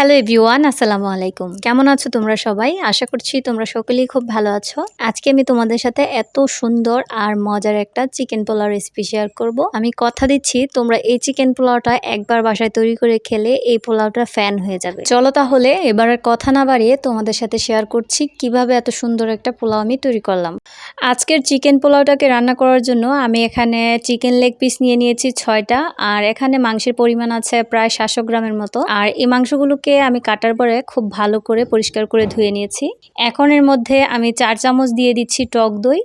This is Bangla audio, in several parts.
হ্যালো এভরিওয়ান, আসসালামু আলাইকুম। কেমন আছো তোমরা সবাই? আশা করছি তোমরা সকলেই খুব ভালো আছো। আজকে আমি তোমাদের সাথে এত সুন্দর আর মজার একটা চিকেন পোলাও রেসিপি শেয়ার করব। আমি কথা দিচ্ছি, তোমরা এই চিকেন পোলাওটা একবার বাসায় তৈরি করে খেলে এই পোলাওটা ফ্যান হয়ে যাবে। চলো তাহলে এবার কথা না বাড়িয়ে তোমাদের সাথে শেয়ার করছি কীভাবে এত সুন্দর একটা পোলাও আমি তৈরি করলাম। আজকের চিকেন পোলাওটাকে রান্না করার জন্য আমি এখানে চিকেন লেগ পিস নিয়ে নিয়েছি ছয়টা, আর এখানে মাংসের পরিমাণ আছে প্রায় সাতশো গ্রামের মতো। আর এই মাংসগুলোকে আমি কাটার পরে খুব ভালো করে পরিষ্কার করে ধুয়ে নিয়েছি। এখন এর মধ্যে আমি চার চামচ দিয়ে দিচ্ছি টক দই।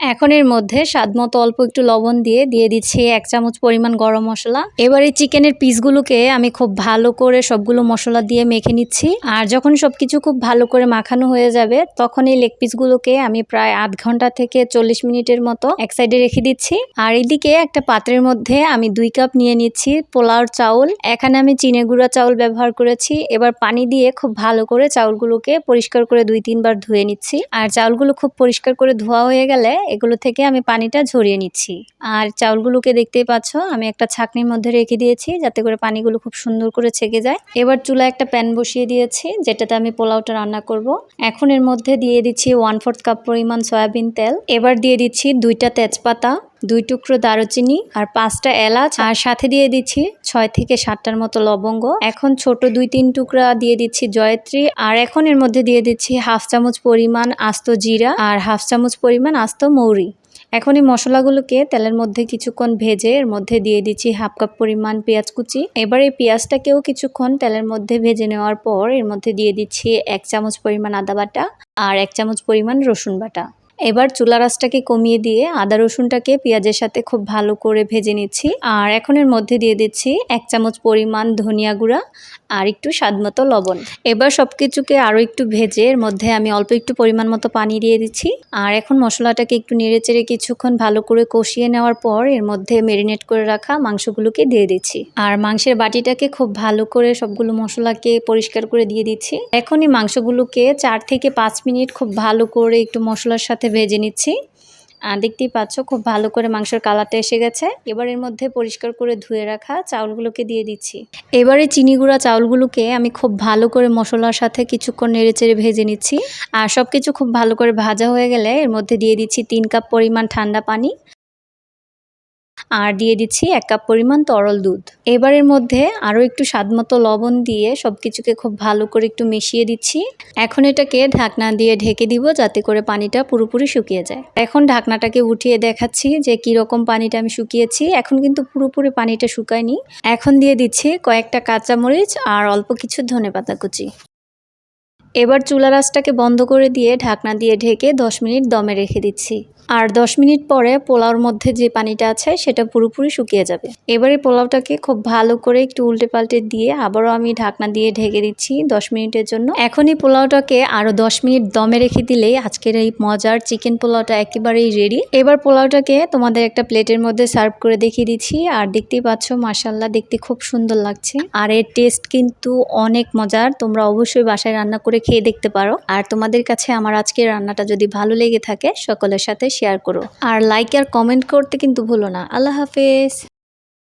এখন এর মধ্যে স্বাদ মতো অল্প একটু লবণ দিয়ে দিয়ে দিচ্ছি এক চামচ পরিমাণ গরম মশলা। এবার এই চিকেনের পিসগুলোকে আমি খুব ভালো করে সবগুলো মশলা দিয়ে মেখে নিচ্ছি। আর যখন সবকিছু খুব ভালো করে মাখানো হয়ে যাবে, তখন এই লেগ পিসগুলোকে আমি প্রায় আধ ঘণ্টা থেকে চল্লিশ মিনিটের মতো এক সাইডে রেখে দিচ্ছি। আর এদিকে একটা পাত্রের মধ্যে আমি দুই কাপ নিয়ে নিচ্ছি পোলাওর চাউল। এখানে আমি চিনে গুঁড়া চাউল ব্যবহার করেছি। এবার পানি দিয়ে খুব ভালো করে চাউলগুলোকে পরিষ্কার করে দুই তিনবার ধুয়ে নিচ্ছি। আর চাউলগুলো খুব পরিষ্কার করে ধোয়া হয়ে গেলে এগুলো থেকে আমি পানিটা ঝরিয়ে নিচ্ছি। আর চাউলগুলোকে দেখতেই পাচ্ছ, আমি একটা ছাকনির মধ্যে রেখে দিয়েছি যাতে করে পানিগুলো খুব সুন্দর করে ছেঁকে যায়। এবার চুলা একটা প্যান বসিয়ে দিয়েছি, যেটাতে আমি পোলাওটা রান্না করব। এখন এর মধ্যে দিয়ে দিচ্ছি ওয়ান ফোর্থ কাপ পরিমাণ সয়াবিন তেল। এবার দিয়ে দিচ্ছি দুইটা তেজপাতা দুই টুকরো দারুচিনি আর পাঁচটা এলাচ। আর সাথে দিয়ে দিচ্ছি ছয় থেকে সাতটার মতো লবঙ্গ। এখন ছোট দুই তিন টুকরা দিয়ে দিচ্ছি জয়ত্রী। আর এখন এর মধ্যে দিয়ে দিচ্ছি হাফ চামচ পরিমাণ আস্ত জিরা আর হাফ চামচ পরিমাণ আস্ত মৌরি। এখন এই মশলাগুলোকে তেলের মধ্যে কিছুক্ষণ ভেজে এর মধ্যে দিয়ে দিচ্ছি হাফ কাপ পরিমাণ পেঁয়াজ কুচি। এবার এই পেঁয়াজটাকেও কিছুক্ষণ তেলের মধ্যে ভেজে নেওয়ার পর এর মধ্যে দিয়ে দিচ্ছি এক চামচ পরিমাণ আদা বাটা আর এক চামচ পরিমাণ রসুন বাটা। এবার চুলা রাসটাকে কমিয়ে দিয়ে আদা রসুনটাকে পেঁয়াজের সাথে খুব ভালো করে ভেজে নিচ্ছি। আর এখন এর মধ্যে দিয়ে দিচ্ছি এক চামচ পরিমাণ ধনিয়া গুঁড়া আর একটু স্বাদ মতো লবণ। এবার সব কিছুকে আরও একটু ভেজে এর মধ্যে আমি অল্প একটু পরিমাণ মতো পানি দিয়ে দিচ্ছি। আর এখন মশলাটাকে একটু নেড়ে চেড়ে কিছুক্ষণ ভালো করে কষিয়ে নেওয়ার পর এর মধ্যে মেরিনেট করে রাখা মাংসগুলোকে দিয়ে দিচ্ছি। আর মাংসের বাটিটাকে খুব ভালো করে সবগুলো মশলাকে পরিষ্কার করে দিয়ে দিচ্ছি। এখন এই মাংসগুলোকে চার থেকে পাঁচ মিনিট খুব ভালো করে একটু মশলার সাথে ভেজে নিচ্ছি। দেখতেই পাচ্ছ খুব ভালো করে মাংসের কালারটা এসে গেছে। এবার এর মধ্যে পরিষ্কার করে ধুয়ে রাখা চাউলগুলোকে দিয়ে দিচ্ছি। এবারে চিনি গুঁড়া চাউলগুলোকে আমি খুব ভালো করে মশলার সাথে কিছুক্ষণ নেড়ে চেড়ে ভেজে নিচ্ছি। আর সব কিছু খুব ভালো করে ভাজা হয়ে গেলে এর মধ্যে দিয়ে দিচ্ছি তিন কাপ পরিমাণ ঠান্ডা পানি। আর দিয়ে দিচ্ছি এক কাপ পরিমাণ তরল দুধ। এবারের মধ্যে আরও একটু স্বাদমতো লবণ দিয়ে সব কিছুকে খুব ভালো করে একটু মিশিয়ে দিচ্ছি। এখন এটাকে ঢাকনা দিয়ে ঢেকে দিব যাতে করে পানিটা পুরোপুরি শুকিয়ে যায়। এখন ঢাকনাটাকে উঠিয়ে দেখাচ্ছি যে কীরকম পানিটা আমি শুকিয়েছি। এখন কিন্তু পুরোপুরি পানিটা শুকায়নি। এখন দিয়ে দিচ্ছি কয়েকটা কাঁচামরিচ আর অল্প কিছু ধনে পাতা কুচি। এবার চুলা রাসটাকে বন্ধ করে দিয়ে ঢাকনা দিয়ে ঢেকে দশ মিনিট দমে রেখে দিচ্ছি। আর দশ মিনিট পরে পোলাওর মধ্যে যে পানিটা আছে সেটা পুরোপুরি শুকিয়ে যাবে। এবারে পোলাওটাকে খুব ভালো করে একটু উল্টে পাল্টে দিয়ে আবারও আমি ঢাকনা দিয়ে ঢেকে দিচ্ছি দশ মিনিটের জন্য। এখনই পোলাওটাকে আরও দশ মিনিট দমে রেখে দিলেই আজকের এই মজার চিকেন পোলাওটা একেবারেই রেডি। এবার পোলাওটাকে তোমাদের একটা প্লেটের মধ্যে সার্ভ করে দেখিয়ে দিচ্ছি। আর দেখতেই পাচ্ছ মাসাল্লাহ দেখতে খুব সুন্দর লাগছে। আর এর টেস্ট কিন্তু অনেক মজার। তোমরা অবশ্যই বাসায় রান্না করে খেয়ে দেখতে পারো। আর তোমাদের কাছে আমার আজকের রান্নাটা যদি ভালো লেগে থাকে, সকলের সাথে শেয়ার করো। আর লাইক আর কমেন্ট করতে কিন্তু ভুলো না। আল্লাহ হাফেজ।